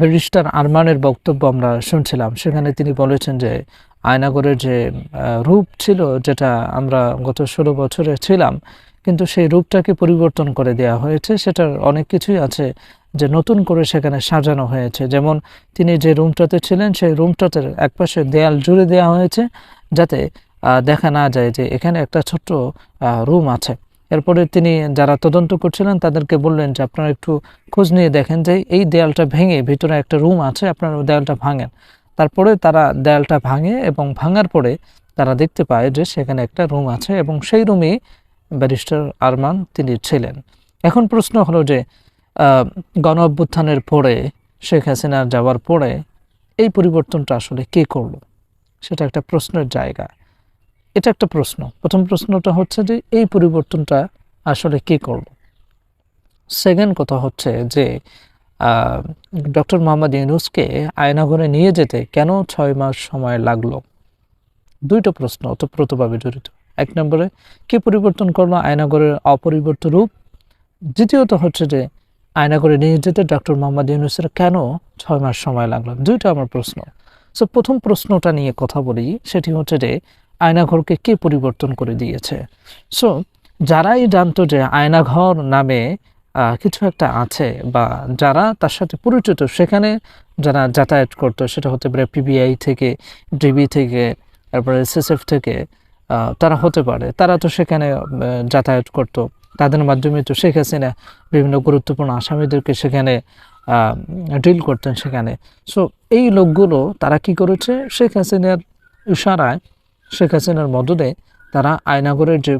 Barrister আরমানের বক্তব্য আমরা শুনছিলাম। সেখানে তিনি বলেছেন যে, আয়নাগরের যে রূপ ছিল, যেটা আমরা গত ষোলো বছরে ছিলাম, কিন্তু সেই রূপটাকে পরিবর্তন করে দেওয়া হয়েছে। সেটার অনেক কিছুই আছে যে, নতুন করে সেখানে সাজানো হয়েছে। যেমন তিনি যে রুমটাতে ছিলেন, সেই রুমটাতে একপাশে দেয়াল জুড়ে দেওয়া হয়েছে, যাতে দেখা না যায় যে, এখানে একটা ছোট্ট রুম আছে। এরপরে তিনি যারা তদন্ত করছিলেন তাদেরকে বললেন যে আপনারা একটু খোঁজ নিয়ে দেখেন যে এই দেয়ালটা ভেঙে ভিতরে একটা রুম আছে, আপনারা দেয়ালটা ভাঙেন। তারপরে তারা দেয়ালটা ভাঙে এবং ভাঙার পরে তারা দেখতে পায় যে সেখানে একটা রুম আছে এবং সেই রুমেই ব্যারিস্টার আরমান তিনি ছিলেন। এখন প্রশ্ন হলো যে গণ অভ্যুত্থানের পরে শেখ হাসিনা যাওয়ার পরে এই পরিবর্তনটা আসলে কে করল? সেটা একটা প্রশ্নের জায়গা। এটা একটা প্রশ্ন। প্রথম প্রশ্নটা হচ্ছে যে, এই পরিবর্তনটা আসলে কে করল? সেকেন্ড কথা হচ্ছে যে ডক্টর মোহাম্মদ ইউনুসকে আয়নাঘরে নিয়ে যেতে কেন ছয় মাস সময় লাগল? দুইটা প্রশ্ন ওতপ্রোতভাবে জড়িত। এক নম্বরে, কে পরিবর্তন করল আয়নাঘরের অপরিবর্তিত রূপ? দ্বিতীয়ত হচ্ছে যে, আয়নাঘরে নিয়ে যেতে ডক্টর মোহাম্মদ ইউনুসের কেন ছয় মাস সময় লাগল? দুইটা আমার প্রশ্ন। সো প্রথম প্রশ্নটা নিয়ে কথা বলি, সেটি হচ্ছে যে আয়নাঘরকে কে পরিবর্তন করে দিয়েছে? সো যারাই জানতো যে আয়নাঘর নামে কিছু একটা আছে বা যারা তার সাথে পরিচিত, সেখানে যারা যাতায়াত করতো, সেটা হতে পারে পিবিআই থেকে ডিবি থেকে, তারপরে এসএসএফ থেকে তারা হতে পারে। তারা তো সেখানে যাতায়াত করতো। তাদের মাধ্যমে তো শেখ হাসিনা বিভিন্ন গুরুত্বপূর্ণ আসামিদেরকে সেখানে ডিল করতেন সেখানে। সো এই লোকগুলো তারা কি করেছে? শেখ হাসিনার ইশারায় শেখ হাসিনার মদদে তারা আয়নাগরের যে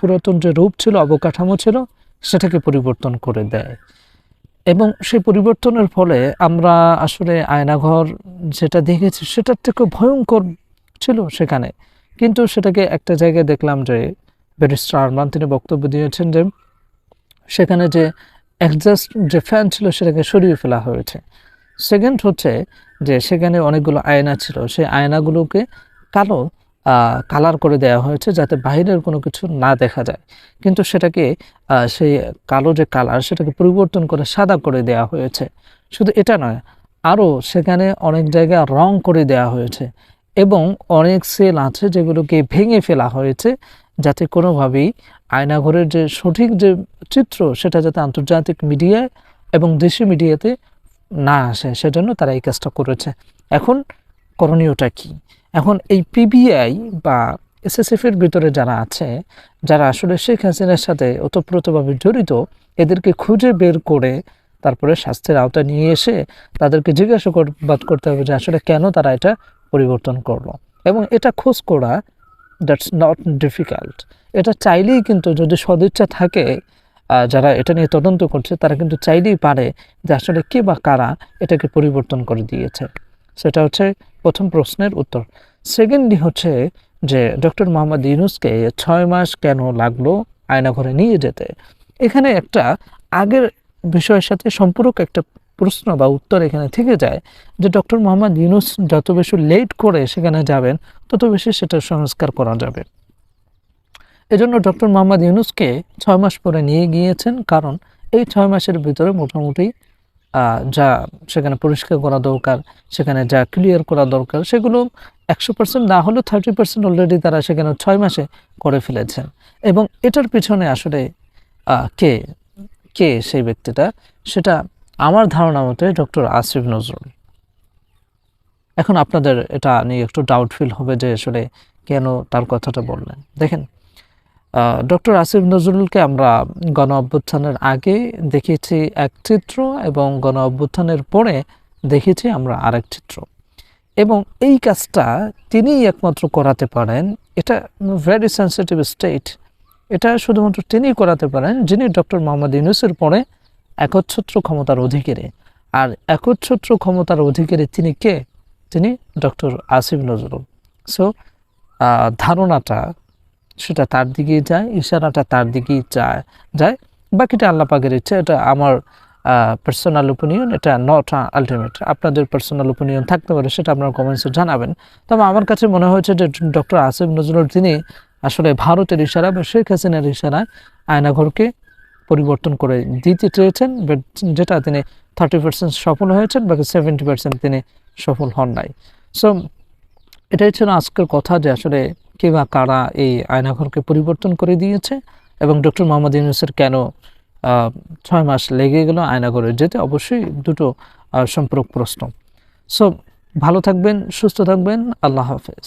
পুরাতন যে রূপ ছিল, অবকাঠামো ছিল, সেটাকে পরিবর্তন করে দেয়। এবং সেই পরিবর্তনের ফলে আমরা আসলে আয়নাঘর যেটা দেখেছি, সেটার থেকে ভয়ঙ্কর ছিল সেখানে। কিন্তু সেটাকে একটা জায়গায় দেখলাম যে, ব্যারিস্টার আরমান তিনি বক্তব্য দিয়েছেন যে, সেখানে যে অ্যাডজাস্ট যে ফ্যান ছিল, সেটাকে সরিয়ে ফেলা হয়েছে। সেকেন্ড হচ্ছে যে, সেখানে অনেকগুলো আয়না ছিল। সেই আয়নাগুলোকে কালো কালার করে দেওয়া হয়েছে যাতে বাইরের কোনো কিছু না দেখা যায়। কিন্তু সেটাকে সেই কালো যে কালার সেটাকে পরিবর্তন করে সাদা করে দেওয়া হয়েছে। শুধু এটা নয়, আরও সেখানে অনেক জায়গায় রং করে দেওয়া হয়েছে এবং অনেক সেল আছে যেগুলোকে ভেঙে ফেলা হয়েছে যাতে কোনোভাবেই আয়নাঘরের যে সঠিক যে চিত্র সেটা যাতে আন্তর্জাতিক মিডিয়ায় এবং দেশি মিডিয়াতে না আসে, সেজন্য তারা এই কাজটা করেছে। এখন করণীয়টা কি? এখন এই পিবিআই বা এসএসএফ এর ভিতরে যারা আছে, যারা আসলে শেখ হাসিনার সাথে ওতপ্রোতভাবে জড়িত, এদেরকে খুঁজে বের করে তারপরে স্বাস্থ্যের আওতায় নিয়ে এসে তাদেরকে জিজ্ঞাসাবাদ করতে হবে যে আসলে কেন তারা এটা পরিবর্তন করল। এবং এটা খোঁজ করা দ্যাটস নট ডিফিকাল্ট এটা চাইলেই কিন্তু যদি সদিচ্ছা থাকে যারা এটা নিয়ে তদন্ত করছে, তারা কিন্তু চাইলেই পারে যে আসলে কে বা কারা এটাকে পরিবর্তন করে দিয়েছে। সেটা হচ্ছে প্রথম প্রশ্নের উত্তর। সেকেন্ডলি হচ্ছে যে, ডক্টর মোহাম্মদ ইউনুসকে ছয় মাস কেন লাগল আয়নাঘরে নিয়ে যেতে? এখানে একটা আগের বিষয়ের সাথে সম্পূরক একটা প্রশ্ন বা উত্তর এখানে থেকে যায় যে, ডক্টর মোহাম্মদ ইউনুস যত বেশি লেট করে সেখানে যাবেন, তত বেশি সেটা সংস্কার করা যাবে। এজন্য ডক্টর মোহাম্মদ ইউনুসকে ছয় মাস পরে নিয়ে গিয়েছেন, কারণ এই ছয় মাসের ভিতরে মোটামুটি যা সেখানে পরিষ্কার করা দরকার, সেখানে যা ক্লিয়ার করা দরকার, সেগুলো একশো পার্সেন্ট না হলেও থার্টি পার্সেন্ট অলরেডি তারা সেখানে ছয় মাসে করে ফেলেছেন। এবং এটার পিছনে আসলে কে কে সেই ব্যক্তিটা? সেটা আমার ধারণা মতে ডক্টর আসিফ নজরুল। এখন আপনাদের এটা নিয়ে একটু ডাউট ফিল হবে যে আসলে কেন তার কথাটা বললেন। দেখেন ডক্টর আসিফ নজরুলকে আমরা গণ অভ্যুত্থানের আগে দেখেছি এক চিত্র এবং গণ অভ্যুত্থানের পরে দেখেছি আমরা আরেক চিত্র। এবং এই কাজটা তিনিই একমাত্র করাতে পারেন। এটা ভেরি সেন্সিটিভ স্টেট এটা শুধুমাত্র তিনিই করাতে পারেন যিনি ডক্টর মোহাম্মদ ইউনুসের পরে একচ্ছত্র ক্ষমতার অধিকারী। আর একচ্ছত্র ক্ষমতার অধিকারী তিনি কে? তিনি ডক্টর আসিফ নজরুল। সো ধারণাটা সেটা তার দিকেই যায়, ইশারাটা তার দিকেই যায় যায়। বাকিটা আল্লাহ পাকের ইচ্ছা, এটা আমার পার্সোনাল ওপিনিয়ন এটা নট আলটিমেট আপনাদের পার্সোনাল ওপিনিয়ন থাকতে পারে, সেটা আপনার কমেন্টসে জানাবেন। তবে আমার কাছে মনে হয়েছে যে ডক্টর আসিফ নজরুল তিনি আসলে ভারতের ইশারা বা শেখ হাসিনার ইশারায় আয়নাঘরকে পরিবর্তন করে দিতে চেয়েছেন যেটা তিনি থার্টি পার্সেন্ট সফল হয়েছেন, বাকি সেভেন্টি পার্সেন্ট তিনি সফল হন নাই। সো এটাই ছিল আজকের কথা যে আসলে কে বা কারা এই আয়নাঘরকে পরিবর্তন করে দিয়েছে এবং ডক্টর মোহাম্মদ ইউনুসের কেন ছয় মাস লেগে গেল আয়নাঘরে যেতে? অবশ্যই দুটো সম্পর্ক প্রশ্ন। সো ভালো থাকবেন, সুস্থ থাকবেন, আল্লাহ হাফেজ।